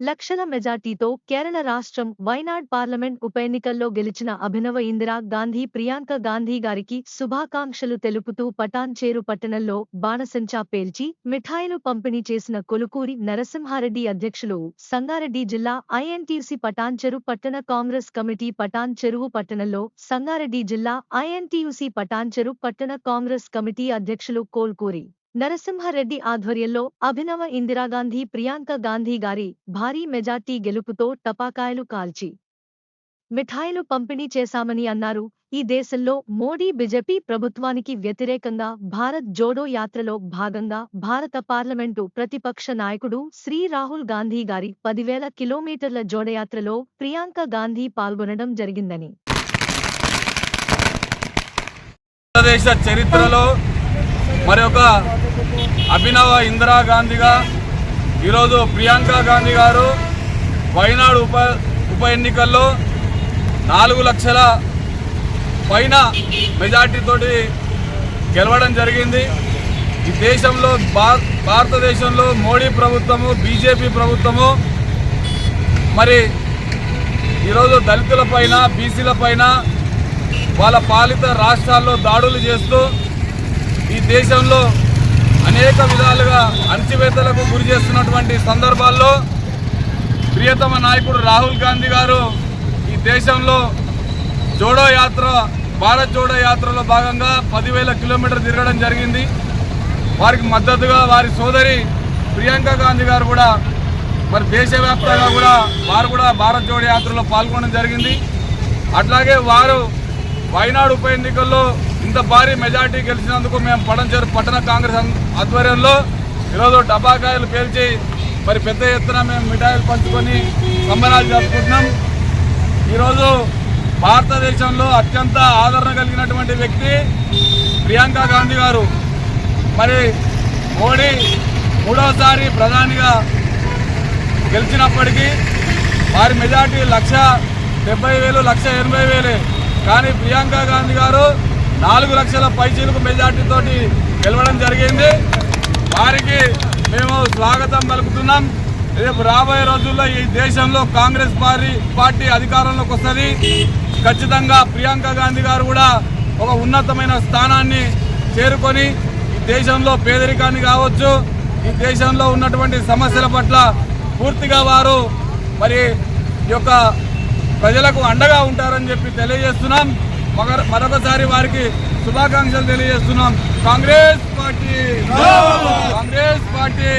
లక్షల మెజార్టీతో కేరళ రాష్ట్రం వైనాడ్ పార్లమెంట్ ఉప ఎన్నికల్లో గెలిచిన అభినవ ఇందిరా గాంధీ ప్రియాంక గాంధీ గారికి శుభాకాంక్షలు తెలుపుతూ పటాన్చేరు పట్టణంలో బాణసంచా పేల్చి మిఠాయిలు పంపిణీ చేసిన కొలుకూరి నరసింహారెడ్డి అధ్యక్షులు సంగారెడ్డి జిల్లా ఐఎన్టీసీ పటాన్ చెరు పట్టణ కాంగ్రెస్ కమిటీ పటాన్ చెరువు పట్టణంలో సంగారెడ్డి జిల్లా ఐఎన్టీయూసీ పటాన్ చెరు పట్టణ కాంగ్రెస్ కమిటీ అధ్యక్షులు కోల్కూరి. నరసింహారెడ్డి ఆధ్వర్యంలో అభినవ ఇందిరాగాంధీ ప్రియాంక గాంధీ గారి భారీ మెజార్టీ గెలుపుతో టపాకాయలు కాల్చి మిఠాయిలు పంపిణీ చేశామని అన్నారు. ఈ దేశంలో మోడీ బీజేపీ ప్రభుత్వానికి వ్యతిరేకంగా భారత్ జోడో యాత్రలో భాగంగా భారత పార్లమెంటు ప్రతిపక్ష నాయకుడు శ్రీ రాహుల్ గాంధీ గారి పదివేల కిలోమీటర్ల జోడయాత్రలో ప్రియాంక గాంధీ పాల్గొనడం జరిగిందని. చరిత్రలో మరి ఒక అభినవ ఇందిరాగాంధీగా ఈరోజు ప్రియాంక గాంధీ గారు వైనాడు ఉప ఉప ఎన్నికల్లో నాలుగు లక్షల పైన మెజార్టీతోటి గెలవడం జరిగింది. ఈ దేశంలో భారతదేశంలో మోడీ ప్రభుత్వము బీజేపీ ప్రభుత్వము మరి ఈరోజు దళితుల పైన బీసీల పైన వాళ్ళ పాలిత రాష్ట్రాల్లో దాడులు చేస్తూ ఈ దేశంలో అనేక విధాలుగా అణచివేతలకు గురి చేస్తున్నటువంటి సందర్భాల్లో ప్రియతమ నాయకుడు రాహుల్ గాంధీ గారు ఈ దేశంలో జోడో యాత్ర భారత్ జోడో యాత్రలో భాగంగా పదివేల కిలోమీటర్ తిరగడం జరిగింది. వారికి మద్దతుగా వారి సోదరి ప్రియాంక గాంధీ గారు కూడా మరి దేశవ్యాప్తంగా కూడా వారు కూడా భారత్ జోడో యాత్రలో పాల్గొనడం జరిగింది. అట్లాగే వారు వైనాడు ఉప ఎన్నికల్లో ఇంత భారీ మెజార్టీ గెలిచినందుకు మేము పడంచేరు పట్టణ కాంగ్రెస్ ఆధ్వర్యంలో ఈరోజు డబ్బాకాయలు పేల్చి మరి పెద్ద ఎత్తున మేము మిఠాయిలు పంచుకొని సంబరాలు జరుపుకుంటున్నాం. ఈరోజు భారతదేశంలో అత్యంత ఆదరణ కలిగినటువంటి వ్యక్తి ప్రియాంక గాంధీ గారు. మరి మోడీ మూడోసారి ప్రధానిగా గెలిచినప్పటికీ వారి మెజార్టీ లక్ష డెబ్బై వేలు లక్ష ఎనభై వేలే. కానీ ప్రియాంక గాంధీ గారు నాలుగు లక్షల పైచీలకు మెజార్టీతోటి గెలవడం జరిగింది. వారికి మేము స్వాగతం పలుకుతున్నాం. రేపు రాబోయే రోజుల్లో ఈ దేశంలో కాంగ్రెస్ పార్టీ పార్టీ అధికారంలోకి వస్తుంది. ఖచ్చితంగా ప్రియాంక గాంధీ గారు కూడా ఒక ఉన్నతమైన స్థానాన్ని చేరుకొని ఈ దేశంలో పేదరికాన్ని కావచ్చు ఈ దేశంలో ఉన్నటువంటి సమస్యల పట్ల పూర్తిగా వారు మరి ఈ యొక్క ప్రజలకు అండగా ఉంటారని చెప్పి తెలియజేస్తున్నాం. మరొకసారి వారికి శుభాకాంక్షలు తెలియజేస్తున్నాం. కాంగ్రెస్ పార్టీ! కాంగ్రెస్ పార్టీ!